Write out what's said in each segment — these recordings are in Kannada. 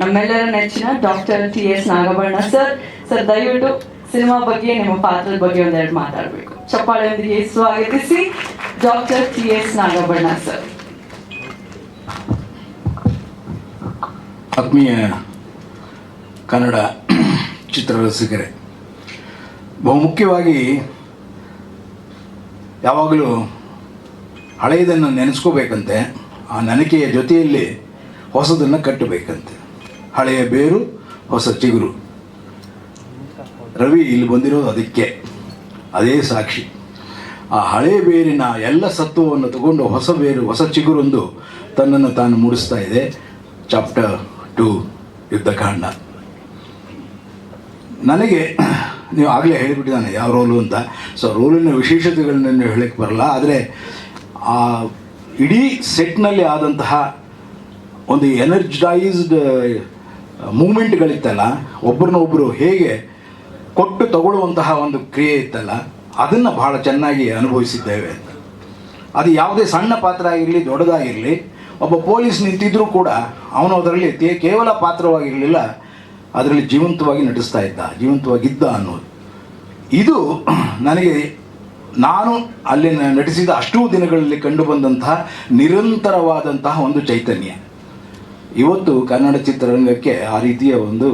ನಮ್ಮೆಲ್ಲರ ನೆಚ್ಚಿನ doctor T S Nagabharana sir. Sir, ದಯವಿಟ್ಟು ಸಿನಿಮಾ ಬಗ್ಗೆ, ನಿಮ್ಮ ಪಾತ್ರದ ಬಗ್ಗೆ ಒಂದೆರಡು ಮಾತಾಡಬೇಕು. ಚಪ್ಪಾಳೆಯೊಂದಿಗೆ ಸ್ವಾಗತಿಸಿ doctor T S Nagabharana sir. ಆತ್ಮೀಯ ಕನ್ನಡ ಚಿತ್ರರಸಿಕರೇ ಬಹುಮುಖ್ಯವಾಗಿ ಯಾವಾಗಲೂ ಹಳೆಯದನ್ನು ನೆನೆಸ್ಕೋಬೇಕಂತೆ, ಆ ನೆನಕೆಯ ಜೊತೆಯಲ್ಲಿ ಹೊಸದನ್ನು ಕಟ್ಟಬೇಕಂತೆ. ಹಳೆಯ ಬೇರು, ಹೊಸ ಚಿಗುರು. ರವಿ ಇಲ್ಲಿ ಬಂದಿರೋದು ಅದಕ್ಕೆ, ಅದೇ ಸಾಕ್ಷಿ. ಆ ಹಳೆ ಬೇರಿನ ಎಲ್ಲ ಸತ್ವವನ್ನು ತಗೊಂಡು ಹೊಸ ಬೇರು, ಹೊಸ ಚಿಗುರೊಂದು ತನ್ನನ್ನು ತಾನು ಮೂಡಿಸ್ತಾ ಇದೆ. Chapter two Yuddhakanda. ನನಗೆ, ನೀವು ಆಗಲೇ ಹೇಳಿಬಿಟ್ಟಿದ್ದಾನೆ, ಯಾವ ರೋಲು ಅಂತ. ಸೊ ರೋಲಿನ ವಿಶೇಷತೆಗಳನ್ನ ಹೇಳಕ್ಕೆ ಬರಲ್ಲ. ಆದರೆ, ಆ ಇಡೀ ಸೆಟ್ನಲ್ಲಿ ಆದಂತಹ ಒಂದು ಎನರ್ಜೈಸ್ಡ್ ಮೂಮೆಂಟ್ಗಳಿತ್ತಲ್ಲ ಒಬ್ಬರನ್ನೊಬ್ಬರು ಹೇಗೆ ಕೊಟ್ಟು ತಗೊಳ್ಳುವಂತಹ ಒಂದು ಕ್ರಿಯೆ ಇತ್ತಲ್ಲ, ಅದನ್ನು ಬಹಳ ಚೆನ್ನಾಗಿ ಅನುಭವಿಸಿದ್ದೇವೆ ಅಂತ. ಅದು ಯಾವುದೇ ಸಣ್ಣ ಪಾತ್ರ ಆಗಿರಲಿ, ದೊಡ್ಡದಾಗಿರಲಿ, ಒಬ್ಬ ಪೊಲೀಸ್ ನಿಂತಿದ್ರೂ ಕೂಡ ಅವನು ಅದರಲ್ಲಿ ತೇ ಕೇವಲ ಪಾತ್ರವಾಗಿರಲಿಲ್ಲ, ಅದರಲ್ಲಿ ಜೀವಂತವಾಗಿ ನಟಿಸ್ತಾ ಇದ್ದ, ಜೀವಂತವಾಗಿದ್ದ ಅನ್ನೋದು. ಇದು ನನಗೆ, ನಾನು ಅಲ್ಲಿ ನಟಿಸಿದ ಅಷ್ಟೂ ದಿನಗಳಲ್ಲಿ ಕಂಡುಬಂದಂತಹ ನಿರಂತರವಾದಂತಹ ಒಂದು ಚೈತನ್ಯ. ಇವತ್ತು ಕನ್ನಡ ಚಿತ್ರರಂಗಕ್ಕೆ ಆ ರೀತಿಯ ಒಂದು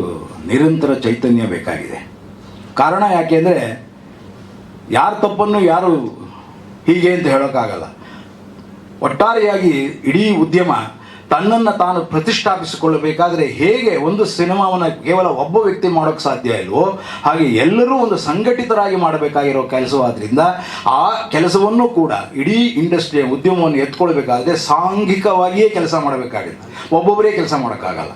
ನಿರಂತರ ಚೈತನ್ಯ ಬೇಕಾಗಿದೆ. ಕಾರಣ ಯಾಕೆ ಅಂದರೆ ಯಾರ ತಪ್ಪನ್ನು ಯಾರು ಹೀಗೆ ಅಂತ ಹೇಳೋಕ್ಕಾಗಲ್ಲ. ಒಟ್ಟಾರೆಯಾಗಿ ಇಡೀ ಉದ್ಯಮ ತನ್ನನ್ನು ತಾನು ಪ್ರತಿಷ್ಠಾಪಿಸಿಕೊಳ್ಳಬೇಕಾದ್ರೆ ಹೇಗೆ ಒಂದು ಸಿನಿಮಾವನ್ನು ಕೇವಲ ಒಬ್ಬ ವ್ಯಕ್ತಿ ಮಾಡೋಕೆ ಸಾಧ್ಯ ಇಲ್ವೋ, ಹಾಗೆ ಎಲ್ಲರೂ ಒಂದು ಸಂಘಟಿತರಾಗಿ ಮಾಡಬೇಕಾಗಿರೋ ಕೆಲಸವಾದ್ರಿಂದ ಆ ಕೆಲಸವನ್ನು ಕೂಡ ಇಡೀ ಇಂಡಸ್ಟ್ರಿಯ ಉದ್ಯಮವನ್ನು ಎತ್ಕೊಳ್ಬೇಕಾದ್ರೆ ಸಾಂಘಿಕವಾಗಿಯೇ ಕೆಲಸ ಮಾಡಬೇಕಾಗುತ್ತೆ. ಒಬ್ಬೊಬ್ಬರೇ ಕೆಲಸ ಮಾಡೋಕ್ಕಾಗಲ್ಲ.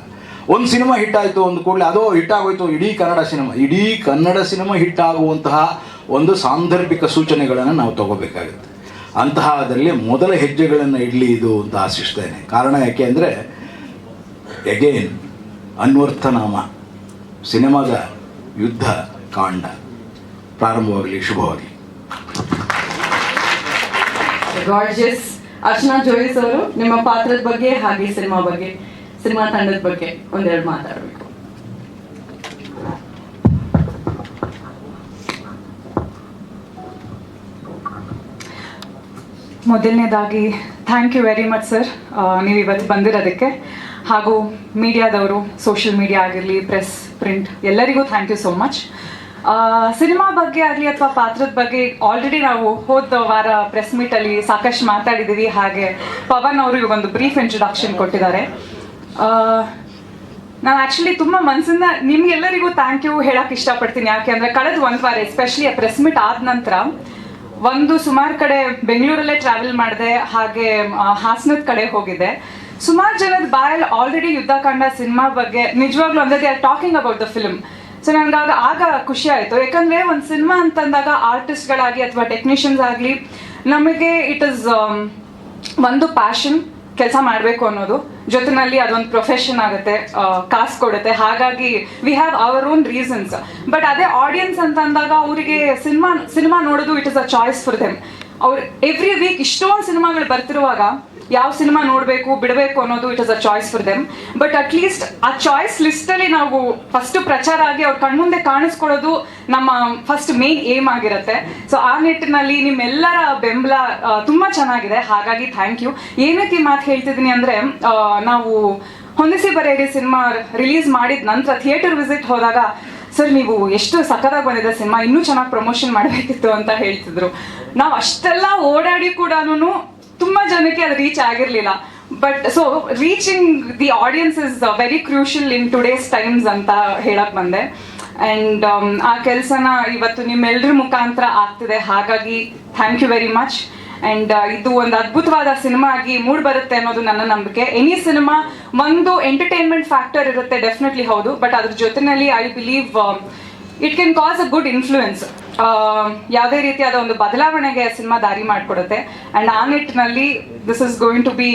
ಒಂದು ಸಿನಿಮಾ ಹಿಟ್ ಆಯಿತು ಒಂದು ಕೂಡಲೇ ಅದೋ ಹಿಟ್ಟಾಗೋಯ್ತು ಇಡೀ ಕನ್ನಡ ಸಿನಿಮಾ, ಇಡೀ ಕನ್ನಡ ಸಿನಿಮಾ ಹಿಟ್ ಆಗುವಂತಹ ಒಂದು ಸಾಂದರ್ಭಿಕ ಸೂಚನೆಗಳನ್ನು ನಾವು ತಗೋಬೇಕಾಗುತ್ತೆ. ಅಂತಹದರಲ್ಲಿ ಮೊದಲ ಹೆಜ್ಜೆಗಳನ್ನು ಇಡಲಿ ಇದು ಅಂತ ಆಶಿಸ್ತೇನೆ. ಕಾರಣ ಯಾಕೆ ಅಂದರೆ ಎಗೇನ್ ಅನ್ವರ್ಥನಾಮ, ಸಿನಿಮಾದ ಯುದ್ಧ ಕಾಂಡ, ಪ್ರಾರಂಭವಾಗಲಿ, ಶುಭವಾಗಲಿ. ಅರ್ಚನಾ ಜೋಯಿಸ್ ಅವರು ನಿಮ್ಮ ಪಾತ್ರದ ಬಗ್ಗೆ ಹಾಗೆ ಸಿನಿಮಾ ಬಗ್ಗೆ, ಸಿನಿಮಾ ತಂಡದ ಬಗ್ಗೆ ಒಂದೆರಡು ಮಾತಾಡಬೇಕು. ಮೊದಲನೇದಾಗಿ thank you very much sir ನೀವು ಇವತ್ತು ಬಂದಿರೋದಕ್ಕೆ. ಹಾಗೂ ಮೀಡಿಯಾದವರು ಸೋಷಿಯಲ್ ಮೀಡಿಯಾ ಆಗಿರಲಿ ಪ್ರೆಸ್ ಪ್ರಿಂಟ್ ಎಲ್ಲರಿಗೂ thank you so much cinema ಬಗ್ಗೆ ಆಗಲಿ ಅಥವಾ ಪಾತ್ರದ ಬಗ್ಗೆ ಆಲ್ರೆಡಿ ನಾವು ಹೋದ ವಾರ ಪ್ರೆಸ್ ಮೀಟಲ್ಲಿ ಸಾಕಷ್ಟು ಮಾತಾಡಿದ್ದೀವಿ ಹಾಗೆ ಪವನ್ ಅವರು ಇವಾಗೊಂದು ಬ್ರೀಫ್ ಇಂಟ್ರೊಡಕ್ಷನ್ ಕೊಟ್ಟಿದ್ದಾರೆ. ನಾನು ಆಕ್ಚುಲಿ ತುಂಬ ಮನಸ್ಸಿಂದ ನಿಮ್ಗೆಲ್ಲರಿಗೂ ಥ್ಯಾಂಕ್ ಯು ಹೇಳಕ್ಕೆ ಇಷ್ಟಪಡ್ತೀನಿ. ಯಾಕೆ ಅಂದರೆ ಕಳೆದ ಒಂದು ವಾರ ಎಸ್ಪೆಷಲಿ ಆ ಪ್ರೆಸ್ ಮೀಟ್ ಆದ ನಂತರ ಒಂದು ಸುಮಾರು ಕಡೆ ಬೆಂಗಳೂರಲ್ಲೇ ಟ್ರಾವೆಲ್ ಮಾಡಿದೆ, ಹಾಗೆ ಹಾಸನದ ಕಡೆ ಹೋಗಿದೆ ಸುಮಾರು ಜನದ ಬಾಯಲ್ಲಿ ಆಲ್ರೆಡಿ ಯುದ್ಧಕಾಂಡ ಸಿನಿಮಾ ಬಗ್ಗೆ ನಿಜವಾಗ್ಲೂ ಅಂದ್ರೆ they are talking about the film so ನನಗೆ ಆಗ ಖುಷಿ ಆಯ್ತು. ಯಾಕಂದ್ರೆ ಒಂದು ಸಿನಿಮಾ ಅಂತಂದಾಗ ಆರ್ಟಿಸ್ಟ್ಗಳಾಗಿ ಅಥವಾ ಟೆಕ್ನಿಷಿಯನ್ಸ್ ಆಗಲಿ, ನಮಗೆ ಇಟ್ ಇಸ್ ಒಂದು ಪ್ಯಾಷನ್ ಕೆಲಸ ಮಾಡಬೇಕು ಅನ್ನೋದು. ಜೊತೆನಲ್ಲಿ ಅದೊಂದು ಪ್ರೊಫೆಷನ್ ಆಗುತ್ತೆ ಕಾಸು ಕೊಡುತ್ತೆ. ಹಾಗಾಗಿ we have our own reasons but ಅದೇ ಆಡಿಯನ್ಸ್ ಅಂತ ಅಂದಾಗ ಅವರಿಗೆ ಸಿನಿಮಾ ಸಿನಿಮಾ ನೋಡೋದು it is a choice for them ಅವ್ರು ಎವ್ರಿ ವೀಕ್ ಇಷ್ಟೊಂದು ಸಿನಿಮಾಗಳು ಬರ್ತಿರುವಾಗ ಯಾವ ಸಿನಿಮಾ ನೋಡಬೇಕು, ಬಿಡಬೇಕು ಅನ್ನೋದು it is a choice for them but at least ಆ ಚಾಯ್ಸ್ ಲಿಸ್ಟಲ್ಲಿ ನಾವು ಫಸ್ಟ್ ಪ್ರಚಾರ ಆಗಿ ಅವ್ರ ಕಣ್ಮುಂದೆ ಕಾಣಿಸ್ಕೊಳ್ಳೋದು ನಮ್ಮ ಫಸ್ಟ್ ಮೇನ್ ಏಮ್ ಆಗಿರುತ್ತೆ. ಸೊ ಆ ನಿಟ್ಟಿನಲ್ಲಿ ನಿಮ್ಮೆಲ್ಲರ ಬೆಂಬಲ ತುಂಬಾ ಚೆನ್ನಾಗಿದೆ. ಹಾಗಾಗಿ ಥ್ಯಾಂಕ್ ಯು ಏನಕ್ಕೆ ಈ ಮಾತು ಹೇಳ್ತಿದ್ದೀನಿ ಅಂದ್ರೆ ನಾವು ಹೊಂದಿಸಿ ಬರೆಯಿರಿ ಸಿನಿಮಾ ರಿಲೀಸ್ ಮಾಡಿದ ನಂತರ ಥಿಯೇಟರ್ ವಿಸಿಟ್ ಹೋದಾಗ, ಸರ್, ನೀವು ಎಷ್ಟು ಸಖತ್ತಾಗಿ ಬಂದಿದೆ ಸಿನಿಮಾ, ಇನ್ನೂ ಚೆನ್ನಾಗಿ ಪ್ರಮೋಷನ್ ಮಾಡಬೇಕಿತ್ತು ಅಂತ ಹೇಳ್ತಿದ್ರು. ನಾವು ಅಷ್ಟೆಲ್ಲ ಓಡಾಡಿ ಕೂಡ ತುಂಬಾ ಜನಕ್ಕೆ ಅದು reach ಆಗಿರ್ಲಿಲ್ಲ. But so reaching the audience is very crucial in today's times ಅಂತ ಹೇಳಕ್ ಬಂದೆ. ಅಂಡ್ ಆ ಕೆಲಸನ ಇವತ್ತು ನಿಮ್ಮೆಲ್ಲರ ಮುಖಾಂತರ ಆಗ್ತಿದೆ. ಹಾಗಾಗಿ thank you very much and ಇದು ಒಂದು ಅದ್ಭುತವಾದ ಸಿನಿಮಾ ಆಗಿ ಮೂಡ್ ಬರುತ್ತೆ ಅನ್ನೋದು ನನ್ನ ನಂಬಿಕೆ. ಎನಿ ಸಿನಿಮಾ ಒಂದು ಎಂಟರ್ಟೈನ್ಮೆಂಟ್ ಫ್ಯಾಕ್ಟರ್ ಇರುತ್ತೆ ಡೆಫಿನೆಟ್ಲಿ ಹೌದು. ಬಟ್ ಅದ್ರ ಜೊತೆನಲ್ಲಿ I believe it can cause a good influence ಯಾವುದೇ ರೀತಿಯಾದ ಒಂದು ಬದಲಾವಣೆಗೆ ಸಿನಿಮಾ ದಾರಿ ಮಾಡಿಕೊಡುತ್ತೆ. ಆ್ಯಂಡ್ ಆ ನಿಟ್ಟಿನಲ್ಲಿ this is going to be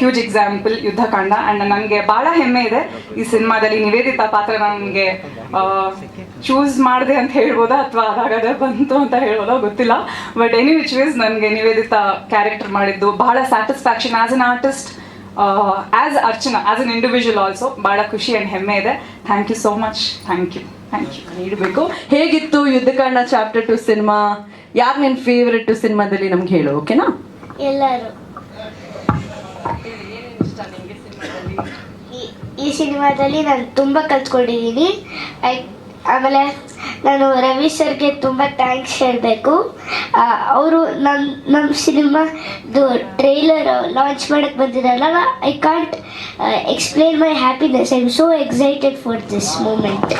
huge example Yuddhakanda. And ನನಗೆ ಭಾಳ ಹೆಮ್ಮೆ ಇದೆ ಈ ಸಿನಿಮಾದಲ್ಲಿ ನಿವೇದಿತ ಪಾತ್ರ ನನಗೆ ಚೂಸ್ ಮಾಡಿದೆ ಅಂತ ಹೇಳ್ಬೋದಾ ಅಥವಾ ಅದಾಗದೆ ಬಂತು ಅಂತ ಹೇಳ್ಬೋದಾ ಗೊತ್ತಿಲ್ಲ. ಬಟ್ ಎನಿ ವಿಚ್ ವೇಸ್ ನನಗೆ ನಿವೇದಿತ ಕ್ಯಾರೆಕ್ಟರ್ ಮಾಡಿದ್ದು ಬಹಳ satisfaction as an artist as Archana as an individual also ಭಾಳ ಖುಷಿ ಆ್ಯಂಡ್ ಹೆಮ್ಮೆ ಇದೆ. Thank you so much thank you ನೀಡಬೇಕು. ಹೇಗಿತ್ತು ಯುದ್ಧಕಾಂಡ ಚಾಪ್ಟರ್ ಟು ಸಿನಿಮಾ ಯಾರು ನಿನ್ ಫೇವ್ರೆಟ್ ಸಿನಿಮಾದಲ್ಲಿ ನಮ್ಗೆ ಹೇಳು ಓಕೆನಾ ಎಲ್ಲರೂ. ಈ- ಸಿನಿಮಾದಲ್ಲಿ ನಾನು ತುಂಬ ಕಲ್ತ್ಕೊಂಡಿದ್ದೀನಿ ಆಮೇಲೆ ನಾನು ರವಿ ಸರ್ಗೆ ತುಂಬ ಥ್ಯಾಂಕ್ಸ್ ಹೇಳಬೇಕು. ಅವರು ನಮ್ಮ ನಮ್ಮ ಸಿನಿಮಾದು ಟ್ರೈಲರ್ ಲಾಂಚ್ ಮಾಡೋಕ್ಕೆ ಬಂದಿರಲ್ಲ I can't explain my happiness I am so excited for this moment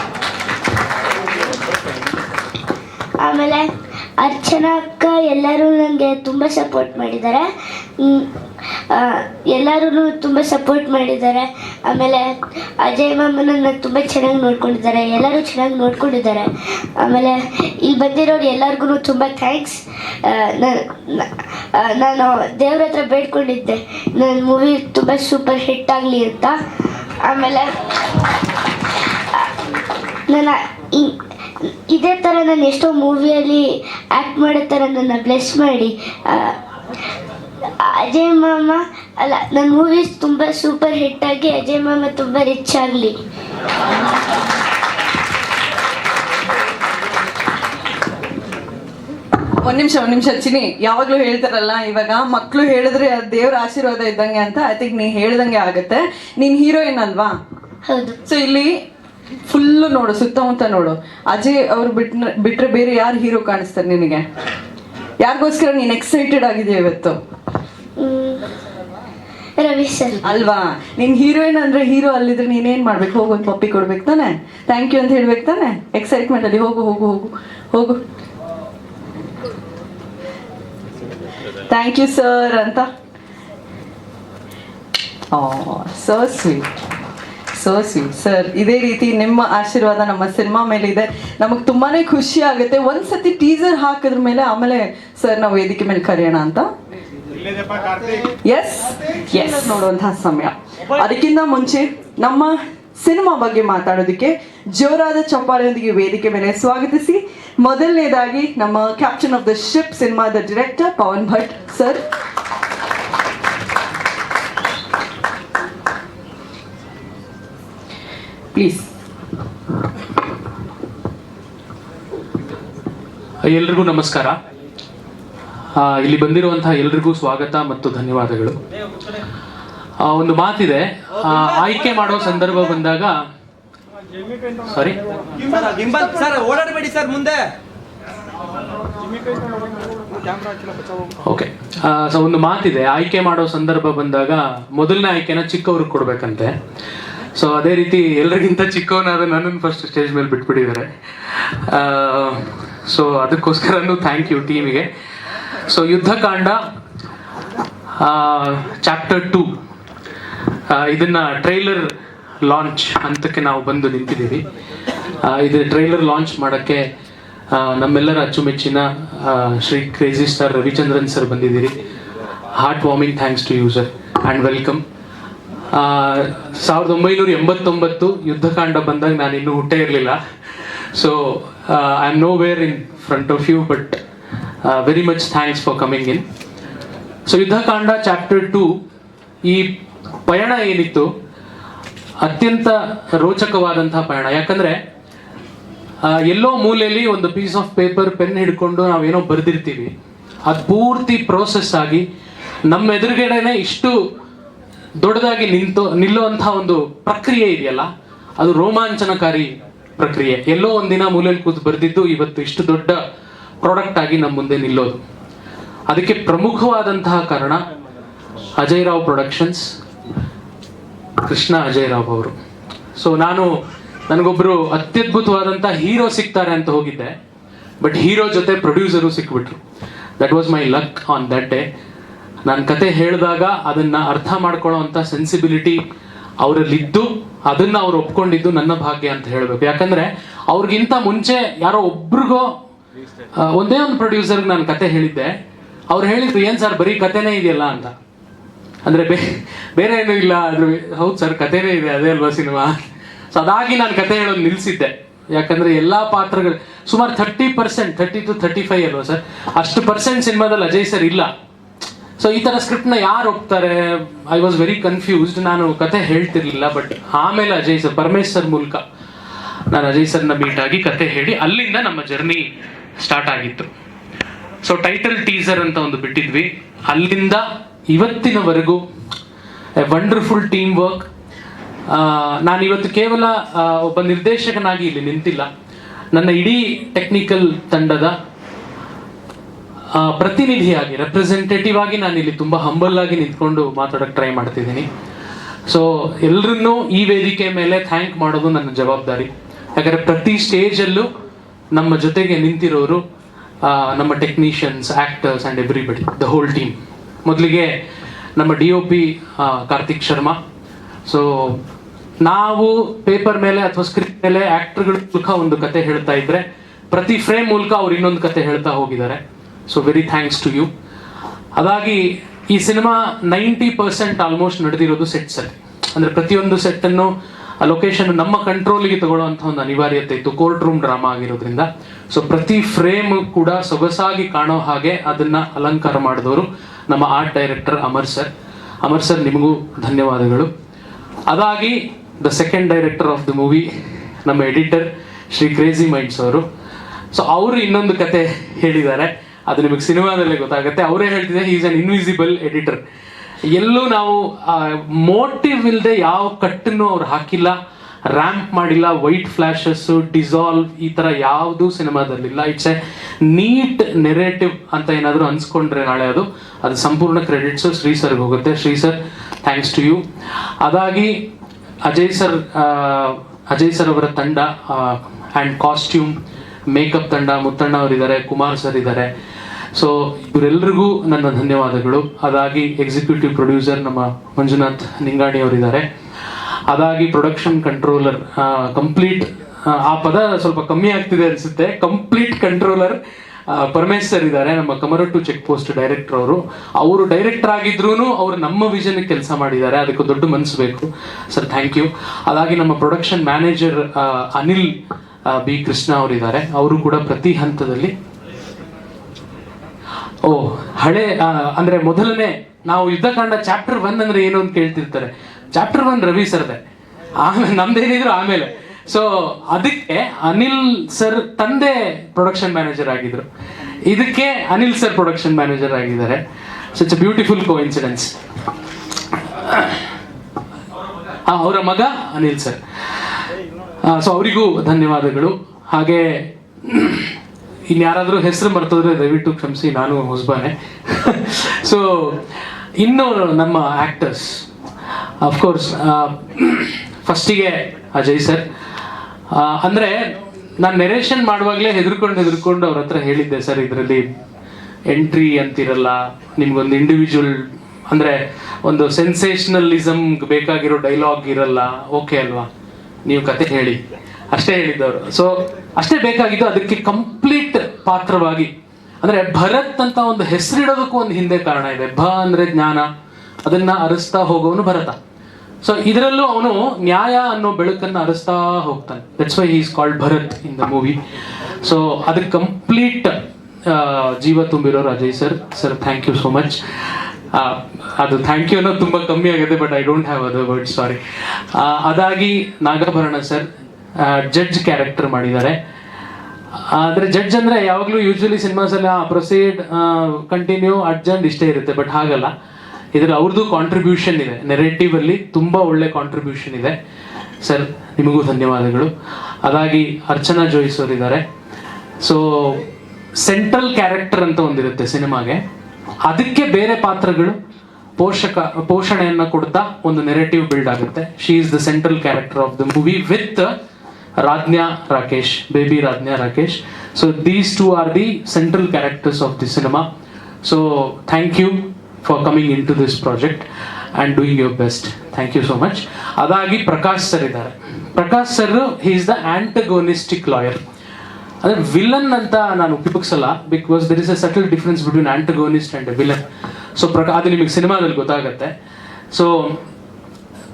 ಆಮೇಲೆ ಅರ್ಚನಾ ಅಕ್ಕ ಎಲ್ಲರೂ ನನಗೆ ತುಂಬ ಸಪೋರ್ಟ್ ಮಾಡಿದ್ದಾರೆ. ಎಲ್ಲರೂ ತುಂಬ ಸಪೋರ್ಟ್ ಮಾಡಿದ್ದಾರೆ. ಆಮೇಲೆ ಅಜಯ್ ಮಾಮ ನನ್ನ ತುಂಬ ಚೆನ್ನಾಗಿ ನೋಡ್ಕೊಂಡಿದ್ದಾರೆ. ಎಲ್ಲರೂ ಚೆನ್ನಾಗಿ ನೋಡ್ಕೊಂಡಿದ್ದಾರೆ. ಆಮೇಲೆ ಇಲ್ಲಿ ಬಂದಿರೋರು ಎಲ್ಲರಿಗೂ ತುಂಬ ಥ್ಯಾಂಕ್ಸ್ ನಾನು ದೇವ್ರ ಹತ್ರ ಬೇಡ್ಕೊಂಡಿದ್ದೆ. ನನ್ನ ಮೂವಿ ತುಂಬ ಸೂಪರ್ ಹಿಟ್ ಆಗಲಿ ಅಂತ. ಆಮೇಲೆ ನನ್ನ ಇದೇ ಥರ ನಾನು ಎಷ್ಟೋ ಮೂವಿಯಲ್ಲಿ ಆ್ಯಕ್ಟ್ ಮಾಡೋ ಥರ ನನ್ನ ಬ್ಲೆಸ್ ಮಾಡಿ. ಅಜಯ್ ಮಾಮ ಅಲ್ಲ ನನ್ನ ಮೂವೀಸ್ ತುಂಬ ಸೂಪರ್ ಹಿಟ್ ಆಗಿ ಅಜಯ್ ಮಾಮ ತುಂಬ ರಿಚ್ ಆಗಲಿ. ಒಂದ್ ನಿಮಿಷ ಒಂದ್ ನಿಮಿಷ ಚಿನಿ ಯಾವಾಗ್ಲೂ ಹೇಳ್ತಾರಲ್ಲ ಇವಾಗ ಮಕ್ಳು ಹೇಳಿದ್ರೆ ಅದು ದೇವ್ರ ಆಶೀರ್ವಾದ ಇದ್ದಂಗೆ ಅಂತ ಐ ತಿಂಕ್ ನೀ ಹೇಳ್ದಂಗೆ ಆಗುತ್ತೆ. ನೀನ್ ಹೀರೋಯಿನ್ ಅಲ್ವಾ? ಹೌದು. ಸೊ ಇಲ್ಲಿ ಫುಲ್ಲು ನೋಡು ಸುತ್ತಮುತ್ತ ನೋಡು. ಅಜಯ್ ಅವ್ರು ಬಿಟ್ ಬಿಟ್ರೆ ಬೇರೆ ಯಾರು ಹೀರೋ ಕಾಣಿಸ್ತಾರೆ ನಿನಗೆ? ಯಾರಿಗೋಸ್ಕರ ನೀನ್ ಎಕ್ಸೈಟೆಡ್ ಆಗಿದೆಯಾ ಇವತ್ತು? ಮ್, ರವಿ ಸರ್. ಅಲ್ವಾ? ನಿನ್ ಹೀರೋಯಿನ್ ಅಂದ್ರೆ ಹೀರೋ ಅಲ್ಲಿದ್ರೆ ನೀನೇನ್ ಮಾಡ್ಬೇಕು? ಹೋಗು ಒಂದು ಪಪ್ಪಿ ಕೊಡ್ಬೇಕು ತಾನೆ? ಥ್ಯಾಂಕ್ ಯು ಅಂತ ಹೇಳ್ಬೇಕು ತಾನೆ? ಎಕ್ಸೈಟ್ಮೆಂಟ್ ಅಲ್ಲಿ ಹೋಗು ಹೋಗು ಹೋಗು ಹೋಗು. ಥ್ಯಾಂಕ್ ಯು ಸರ್ ಅಂತ. Sir sweet so sweet sir ಇದೇ ರೀತಿ ನಿಮ್ಮ ಆಶೀರ್ವಾದ ನಮ್ಮ ಸಿನಿಮಾ ಮೇಲೆ ಇದೆ. ನಮಗೆ ತುಂಬಾನೇ ಖುಷಿ ಆಗುತ್ತೆ. ಒಂದ್ಸತಿ ಟೀಸರ್ ಹಾಕಿದ್ರ ಮೇಲೆ ಆಮೇಲೆ ಸರ್ ನಾವು ವೇದಿಕೆ ಮೇಲೆ ಕರೆಯೋಣ ಅಂತ? ಎಸ್ ಎಸ್ ನೋಡುವಂತಹ ಸಮಯ. ಅದಕ್ಕಿಂತ ಮುಂಚೆ ನಮ್ಮ ಸಿನಿಮಾ ಬಗ್ಗೆ ಮಾತಾಡೋದಕ್ಕೆ ಜೋರಾದ ಚಪ್ಪಾಳೆಯೊಂದಿಗೆ ವೇದಿಕೆ ಮೇಲೆ ಸ್ವಾಗತಿಸಿ. ಮೊದಲನೇದಾಗಿ ನಮ್ಮ ಕ್ಯಾಪ್ಟನ್ ಆಫ್ ದ ಶಿಪ್ ಸಿನಿಮಾದ director Pavan Bhat. Sir please ಎಲ್ರಿಗೂ ನಮಸ್ಕಾರ. ಇಲ್ಲಿ ಬಂದಿರುವಂತಹ ಎಲ್ರಿಗೂ ಸ್ವಾಗತ ಮತ್ತು ಧನ್ಯವಾದಗಳು. ಒಂದು ಮಾತಿದೆ. ಆಯ್ಕೆ ಮಾಡೋ ಸಂದರ್ಭ ಬಂದಾಗ ಸಾರಿ ಸರ್ ಗಿಂಬಲ್ ಸರ್ ಓಡಾಡಬೇಡಿ ಸರ್ ಮುಂದೆ. ಓಕೆ ಸೊ ಒಂದು ಮಾತಿದೆ. ಆಯ್ಕೆ ಮಾಡೋ ಸಂದರ್ಭ ಬಂದಾಗ ಮೊದಲನೇ ಆಯ್ಕೆನ ಚಿಕ್ಕವ್ರಿಗೆ ಕೊಡ್ಬೇಕಂತೆ. ಸೊ ಅದೇ ರೀತಿ ಎಲ್ರಿಗಿಂತ ಚಿಕ್ಕವನಾದ ನನ್ನನ್ನು ಫಸ್ಟ್ ಸ್ಟೇಜ್ ಮೇಲೆ ಬಿಟ್ಬಿಟ್ಟಿದ್ದಾರೆ. ಸೊ ಅದಕ್ಕೋಸ್ಕರನೂ ಥ್ಯಾಂಕ್ ಯು ಟೀಮಿಗೆ ಸೊ ಯುದ್ಧಕಾಂಡ ಚಾಪ್ಟರ್ ಟೂ ಇದನ್ನ ಟ್ರೈಲರ್ ಲಾಂಚ್ ಹಂತಕ್ಕೆ ನಾವು ಬಂದು ನಿಂತಿದ್ದೀವಿ. ಇದು ಟ್ರೈಲರ್ ಲಾಂಚ್ ಮಾಡೋಕ್ಕೆ ನಮ್ಮೆಲ್ಲರ ಅಚ್ಚುಮೆಚ್ಚಿನ Shri crazy star Ravichandran sir ಬಂದಿದ್ದೀರಿ. Heart warming thanks to you sir and welcome ಸಾವಿರದ ಒಂಬೈನೂರ ಎಂಬತ್ತೊಂಬತ್ತು ಯುದ್ಧಕಾಂಡ ಬಂದಾಗ ನಾನು ಇನ್ನೂ ಹುಟ್ಟೇ ಇರಲಿಲ್ಲ. So I am nowhere in front of you but very much thanks for coming in so Yuddhakanda chapter two ಈ ಪಯಣ ಏನಿತ್ತು, ಅತ್ಯಂತ ರೋಚಕವಾದಂತಹ ಪಯಣ. ಯಾಕಂದ್ರೆ ಎಲ್ಲೋ ಮೂಲೆಯಲ್ಲಿ ಒಂದು ಪೀಸ್ ಆಫ್ ಪೇಪರ್ ಪೆನ್ ಹಿಡ್ಕೊಂಡು ನಾವೇನೋ ಬರೆದಿರ್ತೀವಿ. ಅದು ಪೂರ್ತಿ ಪ್ರೋಸೆಸ್ ಆಗಿ ನಮ್ಮ ಎದುರುಗಡೆನೆ ಇಷ್ಟು ದೊಡ್ಡದಾಗಿ ನಿಂತು ನಿಲ್ಲುವಂತಹ ಒಂದು ಪ್ರಕ್ರಿಯೆ ಇದೆಯಲ್ಲ, ಅದು ರೋಮಾಂಚನಕಾರಿ ಪ್ರಕ್ರಿಯೆ. ಎಲ್ಲೋ ಒಂದಿನ ಮೂಲೆಯಲ್ಲಿ ಕೂತು ಬರೆದಿದ್ದು ಇವತ್ತು ಇಷ್ಟು ದೊಡ್ಡ ಪ್ರಾಡಕ್ಟ್ ಆಗಿ ನಮ್ಮ ಮುಂದೆ ನಿಲ್ಲೋದು. ಅದಕ್ಕೆ ಪ್ರಮುಖವಾದಂತಹ ಕಾರಣ ಅಜಯ್ ರಾವ್ ಪ್ರೊಡಕ್ಷನ್ಸ್ ಕೃಷ್ಣ ಅಜಯ್ ರಾವ್ ಅವರು. ಸೊ ನಾನು ನನಗೊಬ್ರು ಅತ್ಯದ್ಭುತವಾದಂಥ ಹೀರೋ ಸಿಗ್ತಾರೆ ಅಂತ ಹೋಗಿದ್ದೆ, ಬಟ್ ಹೀರೋ ಜೊತೆ producer ಸಿಕ್ಬಿಟ್ರು. That was my luck on that day ನಾನು ಕತೆ ಹೇಳಿದಾಗ ಅದನ್ನ ಅರ್ಥ ಮಾಡ್ಕೊಳ್ಳೋ ಅಂತ ಸೆನ್ಸಿಬಿಲಿಟಿ ಅವರಲ್ಲಿದ್ದು, ಅದನ್ನ ಅವ್ರು ಒಪ್ಕೊಂಡಿದ್ದು ನನ್ನ ಭಾಗ್ಯ ಅಂತ ಹೇಳಬೇಕು. ಯಾಕಂದ್ರೆ ಅವ್ರಿಗಿಂತ ಮುಂಚೆ ಯಾರೋ ಒಬ್ರಿಗೋ ಒಂದೇ ಒಂದು ಪ್ರೊಡ್ಯೂಸರ್ಗೆ ನಾನು ಕತೆ ಹೇಳಿದ್ದೆ. ಅವ್ರು ಹೇಳಿದ್ರು, ಏನ್ ಸರ್, ಬರೀ ಕತೆನೇ ಇದೆಯಲ್ಲ ಅಂತ. ಅಂದ್ರೆ ಬೇರೆ ಏನೂ ಇಲ್ಲ ಅದ್ರ ಹೌದು ಸರ್, ಕತೆನೇ ಇದೆ, ಅದೇ ಅಲ್ವಾ ಸಿನಿಮಾ? ಸೊ ಅದಾಗಿ ನಾನು ಕತೆ ಹೇಳೋದು ನಿಲ್ಸಿದ್ದೆ. ಯಾಕಂದ್ರೆ ಎಲ್ಲಾ ಪಾತ್ರಗಳು, ಸುಮಾರು thirty percent thirty to thirty five ಅಲ್ವಾ ಸರ್? ಅಷ್ಟು ಪರ್ಸೆಂಟ್ ಸಿನಿಮಾದಲ್ಲಿ ಅಜಯ್ ಸರ್ ಇಲ್ಲ. ಸೊ ಈ ಥರ ಸ್ಕ್ರಿಪ್ಟ್ನ ಯಾರು ಹೋಗ್ತಾರೆ ಐ ವಾಸ್ ವೆರಿ ಕನ್ಫ್ಯೂಸ್ಡ್ ನಾನು ಕತೆ ಹೇಳ್ತಿರ್ಲಿಲ್ಲ ಬಟ್ ಆಮೇಲೆ ಅಜಯ್ ಸರ್ ಪರಮೇಶ್ವರ್ ಮೂಲಕ ನಾನು ಅಜಯ್ ಸರ್ನ ಮೀಟ್ ಆಗಿ ಕತೆ ಹೇಳಿ ಅಲ್ಲಿಂದ ನಮ್ಮ ಜರ್ನಿ ಸ್ಟಾರ್ಟ್ ಆಗಿತ್ತು. ಸೊ ಟೈಟಲ್ ಟೀಸರ್ ಅಂತ ಒಂದು ಬಿಟ್ಟಿದ್ವಿ. ಅಲ್ಲಿಂದ ಇವತ್ತಿನವರೆಗೂ ಎ ವಂಡರ್ಫುಲ್ ಟೀಮ್ ವರ್ಕ್ ನಾನು ಇವತ್ತು ಕೇವಲ ಒಬ್ಬ ನಿರ್ದೇಶಕನಾಗಿ ಇಲ್ಲಿ ನಿಂತಿಲ್ಲ. ನನ್ನ ಇಡೀ ಟೆಕ್ನಿಕಲ್ ತಂಡದ ಪ್ರತಿನಿಧಿಯಾಗಿ ರೆಪ್ರೆಸೆಂಟೇಟಿವ್ ಆಗಿ ನಾನು ಇಲ್ಲಿ ತುಂಬ ಹಂಬಲ್ ಆಗಿ ನಿಂತ್ಕೊಂಡು ಮಾತಾಡೋಕೆ ಟ್ರೈ ಮಾಡ್ತಿದ್ದೀನಿ. ಸೊ ಎಲ್ಲರನ್ನೂ ಈ ವೇದಿಕೆ ಮೇಲೆ ಥ್ಯಾಂಕ್ ಮಾಡೋದು ನನ್ನ ಜವಾಬ್ದಾರಿ. ಯಾಕಂದರೆ ಪ್ರತಿ ಸ್ಟೇಜಲ್ಲೂ ನಮ್ಮ ಜೊತೆಗೆ ನಿಂತಿರೋರು ನಮ್ಮ technicians actors and everybody the whole team ಮೊದಲಿಗೆ ನಮ್ಮ D O P Karthik Sharma. So ನಾವು ಪೇಪರ್ ಮೇಲೆ ಅಥವಾ ಸ್ಕ್ರಿಪ್ಟ್ ಮೇಲೆ ಆ್ಯಕ್ಟರ್ಗಳ ಮೂಲಕ ಒಂದು ಕತೆ ಹೇಳ್ತಾ ಇದ್ರೆ, ಪ್ರತಿ ಫ್ರೇಮ್ ಮೂಲಕ ಅವ್ರು ಇನ್ನೊಂದು ಕತೆ ಹೇಳ್ತಾ ಹೋಗಿದ್ದಾರೆ. So very thanks to you ಅದಾಗಿ ಈ ಸಿನಿಮಾ ನೈಂಟಿ ಪರ್ಸೆಂಟ್ ಆಲ್ಮೋಸ್ಟ್ ನಡೆದಿರೋದು ಸೆಟ್ಸ್ ಅಲ್ಲಿ ಅಂದ್ರೆ ಪ್ರತಿಯೊಂದು ಸೆಟ್ ಅನ್ನು ಲೊಕೇಶನ್ ನಮ್ಮ ಕಂಟ್ರೋಲಿಗೆ ತಗೊಳ್ಳುವಂಥ ಒಂದು ಅನಿವಾರ್ಯತೆ ಇತ್ತು. ಕೋರ್ಟ್ ರೂಮ್ ಡ್ರಾಮಾ ಆಗಿರೋದ್ರಿಂದ. ಸೊ ಪ್ರತಿ ಫ್ರೇಮ್ ಕೂಡ ಸೊಗಸಾಗಿ ಕಾಣೋ ಹಾಗೆ ಅದನ್ನ ಅಲಂಕಾರ ಮಾಡಿದವರು ನಮ್ಮ art director Amar sir Amar sir ನಿಮಗೂ ಧನ್ಯವಾದಗಳು. ಅದಾಗಿ the second director of the movie ನಮ್ಮ ಎಡಿಟರ್ ಶ್ರೀ ಕ್ರೇಜಿ ಮೈಂಡ್ಸ್ ಅವರು. ಸೊ ಅವರು ಇನ್ನೊಂದು ಕತೆ ಹೇಳಿದ್ದಾರೆ. ಅದು ನಿಮಗೆ ಸಿನಿಮಾದಲ್ಲೇ ಗೊತ್ತಾಗುತ್ತೆ. ಅವರೇ ಹೇಳ್ತಿದ್ದಾರೆ ಈಸ್ ಅನ್ ಇನ್ವಿಸಿಬಲ್ ಎಡಿಟರ್ ಎಲ್ಲೂ ನಾವು ಮೋಟಿವ್ ಇಲ್ಲದೆ ಯಾವ ಕಟ್ಟನ್ನು ಅವ್ರು ಹಾಕಿಲ್ಲ ರ್ಯಾಂಪ್ ಮಾಡಿಲ್ಲ ವೈಟ್ ಫ್ಲಾಶಸ್ ಡಿಸಾಲ್ವ್ ಈ ತರ ಯಾವುದು ಸಿನಿಮಾದಲ್ಲಿಲ್ಲ. ಇಟ್ಸ್ ಎ ನೀಟ್ ನೆರೇಟಿವ್ ಅಂತ ಏನಾದರೂ ಅನ್ಸ್ಕೊಂಡ್ರೆ ನಾಳೆ ಅದು. ಅದು ಸಂಪೂರ್ಣ ಕ್ರೆಡಿಟ್ಸು ಶ್ರೀ ಸರ್ಗೆ ಹೋಗುತ್ತೆ. Shri sir thanks to you ಅದಾಗಿ, ಅಜಯ್ ಸರ್ ಅಜಯ್ ಸರ್ ಅವರ ತಂಡ ಆ್ಯಂಡ್ ಕಾಸ್ಟ್ಯೂಮ್ ಮೇಕಪ್ ತಂಡ ಮುತ್ತಣ್ಣ ಅವರಿದ್ದಾರೆ ಕುಮಾರ್ ಸರ್ ಇದ್ದಾರೆ. ಸೊ ಇವರೆಲ್ಲರಿಗೂ ನನ್ನ ಧನ್ಯವಾದಗಳು. ಅದಾಗಿ ಎಕ್ಸಿಕ್ಯೂಟಿವ್ ಪ್ರೊಡ್ಯೂಸರ್ ನಮ್ಮ ಮಂಜುನಾಥ್ ನಿಂಗಾಣಿ ಅವರಿದ್ದಾರೆ. ಅದಾಗಿ ಪ್ರೊಡಕ್ಷನ್ ಕಂಟ್ರೋಲರ್ ಕಂಪ್ಲೀಟ್ ಆ ಪದ ಸ್ವಲ್ಪ ಕಮ್ಮಿ ಆಗ್ತಿದೆ ಅನಿಸುತ್ತೆ. ಕಂಪ್ಲೀಟ್ ಕಂಟ್ರೋಲರ್ ಪರಮೇಶ್ವರ್ ಇದ್ದಾರೆ, ನಮ್ಮ ಕಮರಟ್ಟು ಚೆಕ್ ಪೋಸ್ಟ್ ಡೈರೆಕ್ಟರ್ ಅವರು. ಅವರು ಡೈರೆಕ್ಟರ್ ಆಗಿದ್ರು ಅವರು ನಮ್ಮ ವಿಷನ್ ಕೆಲಸ ಮಾಡಿದ್ದಾರೆ. ಅದಕ್ಕೆ ದೊಡ್ಡ ಮನಸ್ಸು ಬೇಕು. ಸರ್ ಥ್ಯಾಂಕ್ ಯು ಅದಾಗಿ ನಮ್ಮ production manager Anil B Krishna ಅವರಿದ್ದಾರೆ. ಅವರು ಕೂಡ ಪ್ರತಿ ಹಂತದಲ್ಲಿ ಓ, ಹಳೆ ಅಂದ್ರೆ ಮೊದಲನೇ ನಾವು ಯುದ್ಧಕಾಂಡ ಚಾಪ್ಟರ್ ಒನ್ ಅಂದ್ರೆ ಏನು ಅಂತ ಕೇಳ್ತಿರ್ತಾರೆ. ಚಾಪ್ಟರ್ ಒನ್ ರವಿ ಸರ್ದೆ ಆಮೇಲೆ ನಮ್ದೇನಿದ್ರು ಆಮೇಲೆ. ಸೊ ಅದಕ್ಕೆ ಅನಿಲ್ ಸರ್ ತಂದೆ ಪ್ರೊಡಕ್ಷನ್ ಮ್ಯಾನೇಜರ್ ಆಗಿದ್ರು. ಇದಕ್ಕೆ ಅನಿಲ್ ಸರ್ ಪ್ರೊಡಕ್ಷನ್ ಮ್ಯಾನೇಜರ್ ಆಗಿದ್ದಾರೆ. ಸಚ್ ಬ್ಯೂಟಿಫುಲ್ ಕೋ ಇನ್ಸಿಡೆನ್ಸ್ ಅವರ ಮಗ ಅನಿಲ್ ಸರ್ ಸೊ ಅವರಿಗೂ ಧನ್ಯವಾದಗಳು. ಹಾಗೆ ಇನ್ಯಾರಾದರೂ ಹೆಸರು ಬರ್ತದ್ರೆ ದಯವಿಟ್ಟು ಕ್ಷಮಿಸಿ, ನಾನು ಹೊಸಬಾನೆ. ಸೊ ಇನ್ನು ನಮ್ಮ ಆ್ಯಕ್ಟರ್ಸ್ ಅಫ್ಕೋರ್ಸ್ ಫಸ್ಟಿಗೆ ಅಜಯ್ ಸರ್ ಅಂದರೆ ನಾನು ನೆರೇಷನ್ ಮಾಡುವಾಗಲೇ ಹೆದರ್ಕೊಂಡು ಹೆದರ್ಕೊಂಡು ಅವ್ರ ಹತ್ರ ಹೇಳಿದ್ದೆ ಸರ್ ಇದರಲ್ಲಿ ಎಂಟ್ರಿ ಅಂತಿರಲ್ಲ, ನಿಮ್ಗೊಂದು ಇಂಡಿವಿಜುವಲ್ ಅಂದರೆ ಒಂದು ಸೆನ್ಸೇಷನಲಿಸಮ್ ಬೇಕಾಗಿರೋ ಡೈಲಾಗ್ ಇರಲ್ಲ ಓಕೆ ಅಲ್ವಾ? ನೀವು ಕತೆ ಹೇಳಿ. ಅಷ್ಟೇ ಹೇಳಿದ್ದವರು. ಸೊ ಅಷ್ಟೇ ಬೇಕಾಗಿದ್ದು ಅದಕ್ಕೆ ಕಂಪ್ಲೀಟ್ ಪಾತ್ರವಾಗಿ. ಅಂದ್ರೆ ಭರತ್ ಅಂತ ಒಂದು ಹೆಸರಿಡೋದಕ್ಕೂ ಒಂದು ಹಿಂದೆ ಕಾರಣ ಇದೆ. ಭ ಅಂದ್ರೆ ಜ್ಞಾನ, ಅದನ್ನ ಅರಸ್ತಾ ಹೋಗೋನು ಭರತ. ಸೊ ಇದರಲ್ಲೂ ಅವನು ನ್ಯಾಯ ಅನ್ನೋ ಬೆಳಕನ್ನ ಅರಸ್ತಾ ಹೋಗ್ತಾನೆ. That's why is called Bharat in the movie so ಅದಕ್ಕೆ ಕಂಪ್ಲೀಟ್ ಜೀವ ತುಂಬಿರೋ Ajay sir. Sir thank you so much ಅದು ಥ್ಯಾಂಕ್ ಯು ಅನ್ನೋದು ತುಂಬ ಕಮ್ಮಿ ಆಗಿದೆ but I don't have other word sorry ಅದಾಗಿ ನಾಗಾಭರಣ ಸರ್. ಜಡ್ಜ್ ಕ್ಯಾರೆಕ್ಟರ್ ಮಾಡಿದ್ದಾರೆ. ಆದರೆ ಜಡ್ಜ್ ಅಂದರೆ ಯಾವಾಗಲೂ ಯೂಶ್ವಲಿ ಸಿನಿಮಾಸಲ್ಲಿ ಪ್ರೊಸೀಡ್ ಕಂಟಿನ್ಯೂ ಅಡ್ಜಂಡ್ ಇಷ್ಟೇ ಇರುತ್ತೆ ಬಟ್ ಹಾಗಲ್ಲ. ಇದರ ಅವ್ರದ್ದು ಕಾಂಟ್ರಿಬ್ಯೂಷನ್ ಇದೆ. ನೆರೇಟಿವ್ ಅಲ್ಲಿ ತುಂಬ ಒಳ್ಳೆ ಕಾಂಟ್ರಿಬ್ಯೂಷನ್ ಇದೆ. ಸರ್, ನಿಮಗೂ ಧನ್ಯವಾದಗಳು. ಅದಾಗಿ ಅರ್ಚನಾ ಜೋಯಿಸ್ ಅವರಿದ್ದಾರೆ. ಸೊ ಸೆಂಟ್ರಲ್ ಕ್ಯಾರೆಕ್ಟರ್ ಅಂತ ಒಂದಿರುತ್ತೆ ಸಿನಿಮಾಗೆ ಅದಕ್ಕೆ ಬೇರೆ ಪಾತ್ರಗಳು ಪೋಷಕ, ಪೋಷಣೆಯನ್ನು ಕೊಡ್ತಾ ಒಂದು ನೆರೇಟಿವ್ ಬಿಲ್ಡ್ ಆಗುತ್ತೆ. She is the central character of the movie with Rajnya Rakesh baby Rajnya Rakesh so these two are the central characters of the cinema so thank you for coming in this project and doing your best thank you so much ಅದಾಗಿ ಪ್ರಕಾಶ್ ಸರ್ ಇದ್ದಾರೆ. Prakash sir he is the antagonistic lawyer ಅಂದರೆ ವಿಲನ್ ಅಂತ ನಾನು ಉಪಯೋಗಿಸಲ್ಲ because there is a subtle difference between antagonist and villain so ಪ್ರಕಾ ಅದು ನಿಮಗೆ ಸಿನಿಮಾದಲ್ಲಿ ಗೊತ್ತಾಗುತ್ತೆ. So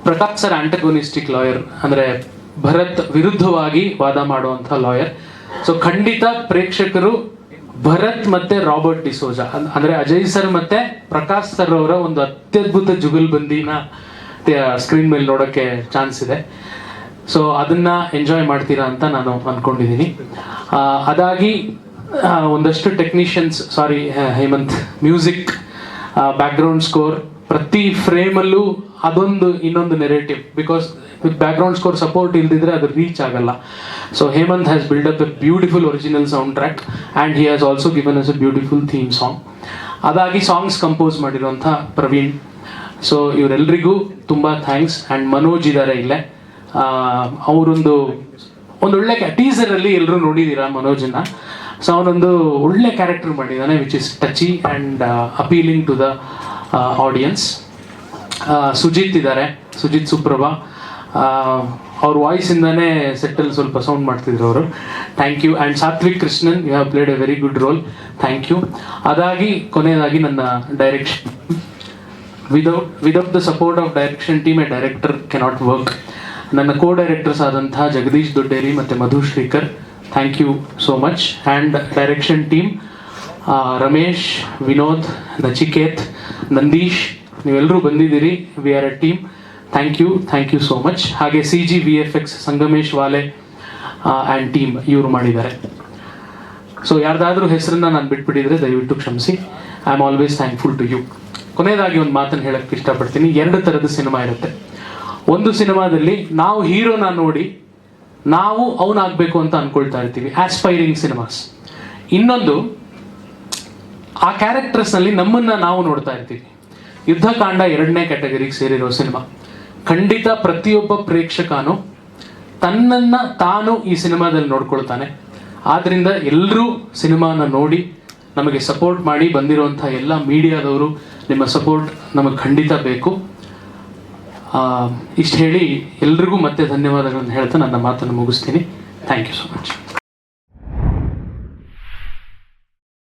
Prakash sir antagonistic lawyer ಅಂದ್ರೆ ಭರತ್ ವಿರುದ್ಧವಾಗಿ ವಾದ ಮಾಡುವಂಥ ಲಾಯರ್. ಸೊ ಖಂಡಿತ ಪ್ರೇಕ್ಷಕರು ಭರತ್ ಮತ್ತೆ ರಾಬರ್ಟ್ ಡಿಸೋಜಾ ಅಂದ್ರೆ ಅಜಯ್ ಸರ್ ಮತ್ತೆ ಪ್ರಕಾಶ್ ಸರ್ ಅವರ ಒಂದು ಅತ್ಯದ್ಭುತ ಜುಗಲ್ ಬಂದಿನ ಸ್ಕ್ರೀನ್ ಮೇಲೆ ನೋಡೋಕ್ಕೆ ಚಾನ್ಸ್ ಇದೆ. ಸೊ ಅದನ್ನ ಎಂಜಾಯ್ ಮಾಡ್ತೀರಾ ಅಂತ ನಾನು ಅನ್ಕೊಂಡಿದ್ದೀನಿ ಅದಾಗಿ ಒಂದಷ್ಟು technicians sorry Hemanth music background score ಪ್ರತಿ ಫ್ರೇಮಲ್ಲೂ ಅದೊಂದು ಇನ್ನೊಂದು narrative because with background score support ಇಲ್ದಿದ್ರೆ ಅದು ರೀಚ್ ಆಗಲ್ಲ. So Hemanth has build up a beautiful original sound track and he has also given us a beautiful theme song ಅದಾಗಿ ಸಾಂಗ್ಸ್ ಕಂಪೋಸ್ ಮಾಡಿರುವಂಥ ಪ್ರವೀಣ್. ಸೊ ಇವರೆಲ್ಲರಿಗೂ ತುಂಬ ಥ್ಯಾಂಕ್ಸ್ ಆ್ಯಂಡ್ ಮನೋಜ್ ಇದ್ದಾರೆ ಇಲ್ಲೇ. ಅವರೊಂದು ಒಂದೊಳ್ಳೆ ಟೀಸರಲ್ಲಿ ಎಲ್ಲರೂ ನೋಡಿದ್ದೀರಾ ಮನೋಜನ್ನ ಸೊ ಅವನೊಂದು ಒಳ್ಳೆ ಕ್ಯಾರೆಕ್ಟರ್ ಮಾಡಿದ್ದಾನೆ which is touchy and appealing to the audience Sujith ಇದ್ದಾರೆ ಸುಜಿತ್ ಸುಪ್ರಭಾ. ಅವ್ರ ಸೆಟ್ ಸೆಟ್ಟಲ್ಲಿ ಸ್ವಲ್ಪ ಸೌಂಡ್ ಮಾಡ್ತಿದ್ರು ಅವರು. Thank you and Sathvik Krishnan you have played a very good role thank you ಅದಾಗಿ ಕೊನೆಯದಾಗಿ ನನ್ನ direction without without the support of direction team a director cannot work ನನ್ನ ಕೋ ಡೈರೆಕ್ಟರ್ಸ್ ಆದಂತಹ ಜಗದೀಶ್ ದೊಡ್ಡೇರಿ ಮತ್ತು Madhu Srikar thank you so much and direction team Ramesh, Vinod, Nachiket, Nandish ನೀವೆಲ್ಲರೂ ಬಂದಿದ್ದೀರಿ. We are a team thank you thank you so much ಹಾಗೆ C G V F X Sangamesh Wale and team ಇವರು ಮಾಡಿದ್ದಾರೆ. ಸೊ ಯಾರ್ದಾದ್ರೂ ಹೆಸರನ್ನ ನಾನು ಬಿಟ್ಬಿಟ್ಟಿದ್ರೆ ದಯವಿಟ್ಟು ಕ್ಷಮಿಸಿ. I am always thankful to you ಕೊನೆಯದಾಗಿ ಒಂದು ಮಾತನ್ನು ಹೇಳಕ್ಕೆ ಇಷ್ಟಪಡ್ತೀನಿ. ಎರಡು ಥರದ ಸಿನಿಮಾ ಇರುತ್ತೆ. ಒಂದು ಸಿನಿಮಾದಲ್ಲಿ ನಾವು ಹೀರೋನ ನೋಡಿ ನಾವು ಅವನಾಗಬೇಕು ಅಂತ ಅನ್ಕೊಳ್ತಾ ಇರ್ತೀವಿ. ಆಸ್ಪೈರಿಂಗ್ ಸಿನಿಮಾಸ್ ಇನ್ನೊಂದು, ಆ ಕ್ಯಾರೆಕ್ಟರ್ಸ್ನಲ್ಲಿ ನಮ್ಮನ್ನ ನಾವು ನೋಡ್ತಾ ಇರ್ತೀವಿ. ಯುದ್ಧಕಾಂಡ ಎರಡನೇ ಕ್ಯಾಟಗರಿಗೆ ಸೇರಿರೋ ಸಿನಿಮಾ. ಖಂಡಿತ ಪ್ರತಿಯೊಬ್ಬ ಪ್ರೇಕ್ಷಕನು ತನ್ನನ್ನ ತಾನು ಈ ಸಿನಿಮಾದಲ್ಲಿ ನೋಡ್ಕೊಳ್ತಾನೆ. ಆದ್ರಿಂದ ಎಲ್ಲರೂ ಸಿನಿಮಾನ ನೋಡಿ ನಮಗೆ ಸಪೋರ್ಟ್ ಮಾಡಿ ಬಂದಿರುವಂಥ ಎಲ್ಲ ಮೀಡಿಯಾದವರು ನಿಮ್ಮ ಸಪೋರ್ಟ್ ನಮಗೆ ಖಂಡಿತ ಬೇಕು. ಇಷ್ಟು ಹೇಳಿ ಎಲ್ರಿಗೂ ಮತ್ತೆ ಧನ್ಯವಾದಗಳನ್ನು ಹೇಳ್ತಾ ನನ್ನ ಮಾತನ್ನು ಮುಗಿಸ್ತೀನಿ. Thank you so much